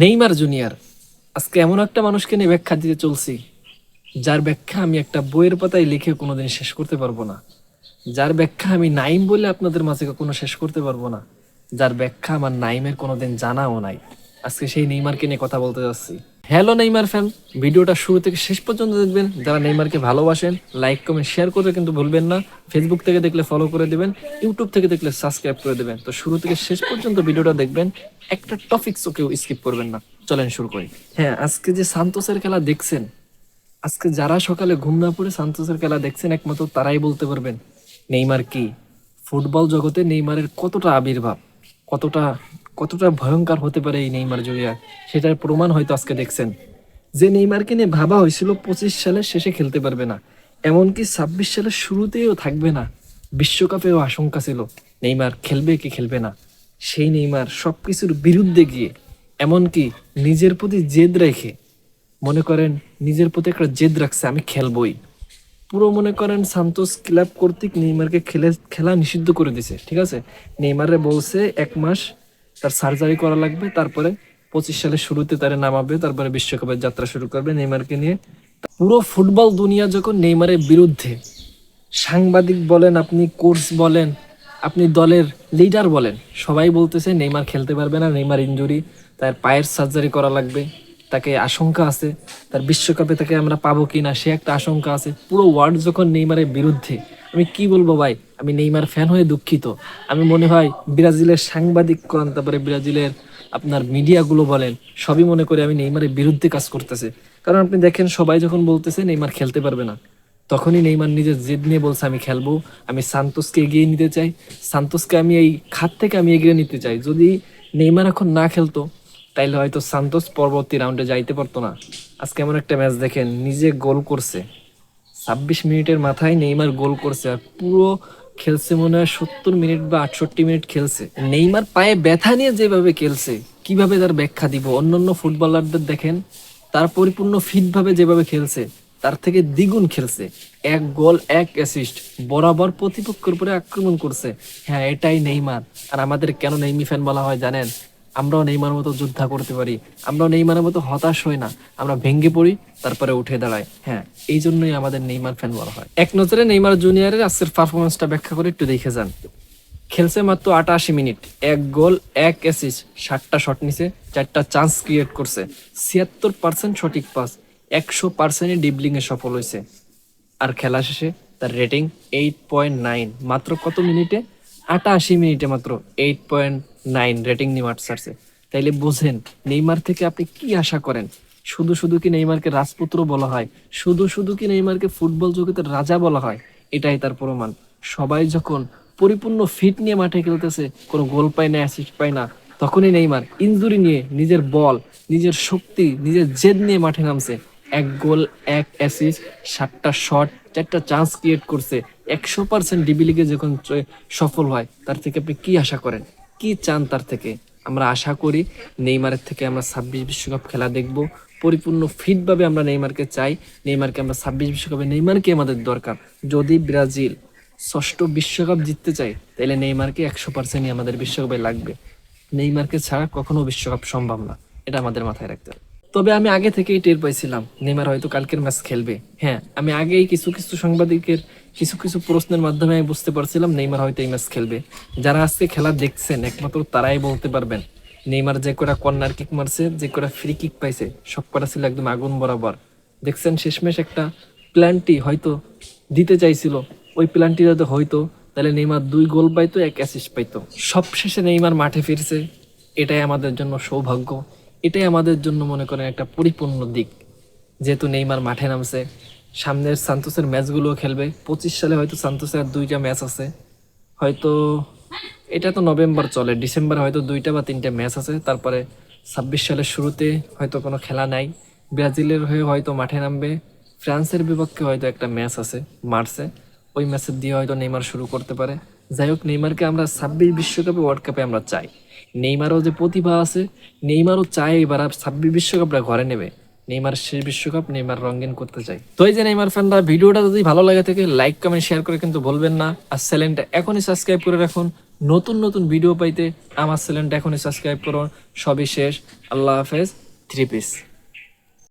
Neymar junior, আজকে এমন একটা মানুষকে নিয়ে ব্যাখ্যা দিতে চলছি, যার ব্যাখ্যা আমি একটা বইয়ের পাতায় লিখে কোনোদিন শেষ করতে পারব না। যার ব্যাখ্যা আমি নাইম বলে আপনাদের মাঝে কোনো শেষ করতে পারব না। যার ব্যাখ্যা আমার নাইমের কোনোদিন জানাও নাই। আজকে সেই নেইমারকে নিয়ে কথা বলতে যাচ্ছি। হ্যালো নেইমার ফ্যান, ভিডিওটা শুরু থেকে শেষ পর্যন্ত দেখবেন। যারা নেইমারকে ভালোবাসেন, লাইক, কমেন্ট, শেয়ার করতে কিন্তু ভুলবেন না। ফেসবুক থেকে দেখলে ফলো করে দিবেন ইউটিউব থেকে দেখলে সাবস্ক্রাইব করে দেবেন। তো শুরু থেকে শেষ পর্যন্ত ভিডিওটা দেখবেন, একটা টপিকসও কেউ স্কিপ করবেন না। চলেন শুরু করি। হ্যাঁ আজকে যে সান্তোসের খেলা দেখছেন, আজকে যারা সকালে ঘুম না পড়ে সান্তোসের খেলা দেখছেন একমাত্র তারাই বলতে পারবেন, নেইমার কি? ফুটবল জগতে নেইমারের কতটা আবির্ভাব, কতটা কতটা ভয়ঙ্কর হতে পারে এই নেইমার জুনিয়র, সেটার প্রমাণ হয়তো আজকে দেখছেন। যে নেইমারকে নিয়ে ভাবা হয়েছিল পঁচিশ সালের শেষে খেলতে পারবে না, এমনকি ছাব্বিশ সালের শুরুতেও থাকবে না। বিশ্বকাপেও আশঙ্কা ছিল, নেইমার খেলবে কি খেলবে না। সেই নেইমার সব কিছুর বিরুদ্ধে গিয়ে, এমনকি নিজের প্রতি জেদ রেখে, মনে করেন নিজের প্রতি একটা জেদ রাখছে, আমি খেলবই। পুরো মনে করেন সান্তোস ক্লাব কর্তৃক নেইমারকে খেলে, খেলা নিষিদ্ধ করে দিছে, ঠিক আছে? নেইমারে বলছে, এক মাস তার সার্জারি করা লাগবে, তারপরে পঁচিশ সালের শুরুতে তারে নামাবে, তারপরে বিশ্বকাপের যাত্রা শুরু করবে নেইমারকে নিয়ে। পুরো ফুটবল দুনিয়া যখন নেইমারের বিরুদ্ধে, সাংবাদিক বলেন, আপনি কোচ বলেন, আপনি দলের লিডার বলেন, সবাই বলতেছে নেইমার খেলতে পারবে না, নেইমার ইনজুরি তার পায়ের সার্জারি করা লাগবে, তাকে আশঙ্কা আছে, তার বিশ্বকাপে তাকে আমরা পাবো কি না সে একটা আশঙ্কা আছে। পুরো ওয়ার্ল্ড যখন নেইমারের বিরুদ্ধে আমি কি বলব ভাই? আমি নেইমার ফ্যান হয়ে দুঃখিত। আমি মনে হয় ব্রাজিলের সাংবাদিক কন তারপরে ব্রাজিলের আপনার মিডিয়াগুলো বলেন, সবই মনে করে আমি নেইমারের বিরুদ্ধে কাজ করতেছে। কারণ আপনি দেখেন, সবাই যখন বলতেছে, নেইমার খেলতে পারবে না। তখনই নেইমার নিজের জেদ নিয়ে বলছে, আমি খেলব, আমি সান্তোসকে এগিয়ে নিতে চাই। সান্তোসকে আমি এই খাত থেকে আমি এগিয়ে নিতে চাই। যদি নেইমার এখন না খেলতো, তাইলে হয়তো সান্তোস পরবর্তী রাউন্ডে যাইতে পারতো না। আজকে এমন একটা ম্যাচ দেখেন, নিজে গোল করছে। ছাব্বিশ মিনিটের মাথায় নেইমার গোল করছে আর পুরো খেলছে মনে হয় সত্তর মিনিট বা আটষট্টি মিনিট খেলছে। নেইমার পায়ে ব্যথা নিয়ে যেভাবে খেলছে, কীভাবে তার ব্যাখ্যা দিব? অন্যান্য ফুটবলারদের দেখেন, তার পরিপূর্ণ ফিট ভাবে যেভাবে খেলছে, তার থেকে দ্বিগুণ খেলছে। এক গোল, এক অ্যাসিস্ট বরাবর প্রতিপক্ষের উপরে আক্রমণ করছে। হ্যাঁ এটাই নেইমার। আর আমাদের কেন নেইমি ফ্যান বলা হয় জানেন? আমরাও নেইমার মতো যোদ্ধা করতে পারি, আমরাও নেইমারের মতো হতাশ হই না, আমরা ভেঙে পড়ি, তারপরে উঠে দাঁড়াই। হ্যাঁ এই জন্যই আমাদের নেইমার ফ্যান বলা হয়। এক নজরে নেইমার জুনিয়রের আজকের পারফরমেন্সটা ব্যাখ্যা করে একটু দেখে যান। খেলছে মাত্র আটাশি মিনিট, এক গোল, এক অ্যাসিস্ট ষাটটা শট নিছে, চারটা চান্স ক্রিয়েট করছে। ছিয়াত্তর পার্সেন্ট সঠিক পাস একশো পার্সেন্টই ডিবলিংয়ে সফল হয়েছে আর খেলা শেষে তার রেটিং এইট পয়েন্ট নাইন মাত্র কত মিনিটে? আটাশি মিনিটে মাত্র এইট পয়েন্ট নাইন, রেটিং মাঠ ছাড়ছে তাইলে বোঝেন, নেইমার থেকে আপনি কি আশা করেন? শুধু শুধু কি নেইমারকে রাজপুত্র বলা হয়? শুধু শুধু কি নেইমারকে ফুটবল জগতের রাজা বলা হয়? এটাই তার প্রমাণ। সবাই যখন পরিপূর্ণ ফিট নিয়ে মাঠে খেলতেছে, কোনো গোল পায় না অ্যাসিস্ট পায় না, তখনই নেইমার ইনজুরি নিয়ে নিজের বল, নিজের শক্তি, নিজের জেদ নিয়ে মাঠে নামছে। এক গোল, এক অ্যাসিস্ট সাতটা শট চারটা চান্স ক্রিয়েট করছে। একশো পার্সেন্ট ডিবি লিগে যখন সফল হয়, তার থেকে আপনি কি আশা করেন? কি চান তার থেকে? আমরা আশা করি নেইমারের থেকে আমরা ছাব্বিশ বিশ্বকাপ খেলা দেখব। পরিপূর্ণ ফিটভাবে আমরা নেইমারকে চাই। নেইমারকে আমরা ছাব্বিশ বিশ্বকাপে নেইমারকে আমাদের দরকার। যদি ব্রাজিল ষষ্ঠ বিশ্বকাপ জিততে চাই তাহলে নেইমারকে একশো পার্সেন্টই আমাদের বিশ্বকাপে লাগবে। নেইমারকে ছাড়া কখনো বিশ্বকাপ সম্ভব না। এটা আমাদের মাথায় রাখতে হবে। তবে আমি আগে থেকেই টের পাইছিলাম, নেইমার হয়তো কালকের ম্যাচ খেলবে। হ্যাঁ আমি আগেই কিছু কিছু সাংবাদিকের কিছু কিছু প্রশ্নের মাধ্যমে আমি বুঝতে পারছিলাম নেইমার হয়তো এই ম্যাচ খেলবে। যারা আজকে খেলা দেখছেন, একমাত্র তারাই বলতে পারবেন, নেইমার যে কটা কর্নার কিক মারছে, যে কটা ফ্রি কিক পাইছে সব কটা ছিল একদম আগুন বরাবর। দেখছেন শেষমেশ একটা প্ল্যানটি হয়তো দিতে চাইছিল, ওই প্ল্যানটি যদি হয়তো, তাহলে নেইমার দুই গোল পাইতো, এক অ্যাসিস্ট পাইতো। সবশেষে নেইমার মাঠে ফিরছে, এটাই আমাদের জন্য সৌভাগ্য, এটাই আমাদের জন্য মনে করেন একটা পরিপূর্ণ দিক। যেহেতু নেইমার মাঠে নামছে সামনের সান্তোসের ম্যাচগুলো খেলবে। পঁচিশ সালে হয়তো সান্তোসের আর দুইটা ম্যাচ আছে। হয়তো এটা তো নভেম্বর চলে, ডিসেম্বর হয়তো দুইটা বা তিনটা ম্যাচ আছে। তারপরে ছাব্বিশ সালের শুরুতে হয়তো কোনো খেলা নাই। ব্রাজিলের হয়ে হয়তো মাঠে নামবে। ফ্রান্সের বিপক্ষে হয়তো একটা ম্যাচ আছে মার্চে ওই ম্যাচের দিয়ে হয়তো নেইমার শুরু করতে পারে। যাই হোক, নেইমারকে আমরা ছাব্বিশ বিশ্বকাপে ওয়ার্ল্ড কাপে আমরা চাই। নেইমারও যে প্রতিভা আছে, নেইমারও চায় এবার ছাব্বিশ বিশ্বকাপটা ঘরে নেবে। নেইমার শেষ বিশ্বকাপ, নেইমার রঙিন করতে চাই। তো এই যে নেইমার ফ্যানরা, ভিডিওটা যদি ভালো লাগে থাকে লাইক কমেন্ট শেয়ার করে কিন্তু বলবেন না। আর চ্যানেলটা এখনই সাবস্ক্রাইব করে রাখুন। নতুন নতুন ভিডিও পাইতে আমার চ্যানেলটা এখনই সাবস্ক্রাইব করুন। সবই শেষ। আল্লাহ হাফেজ। Three piece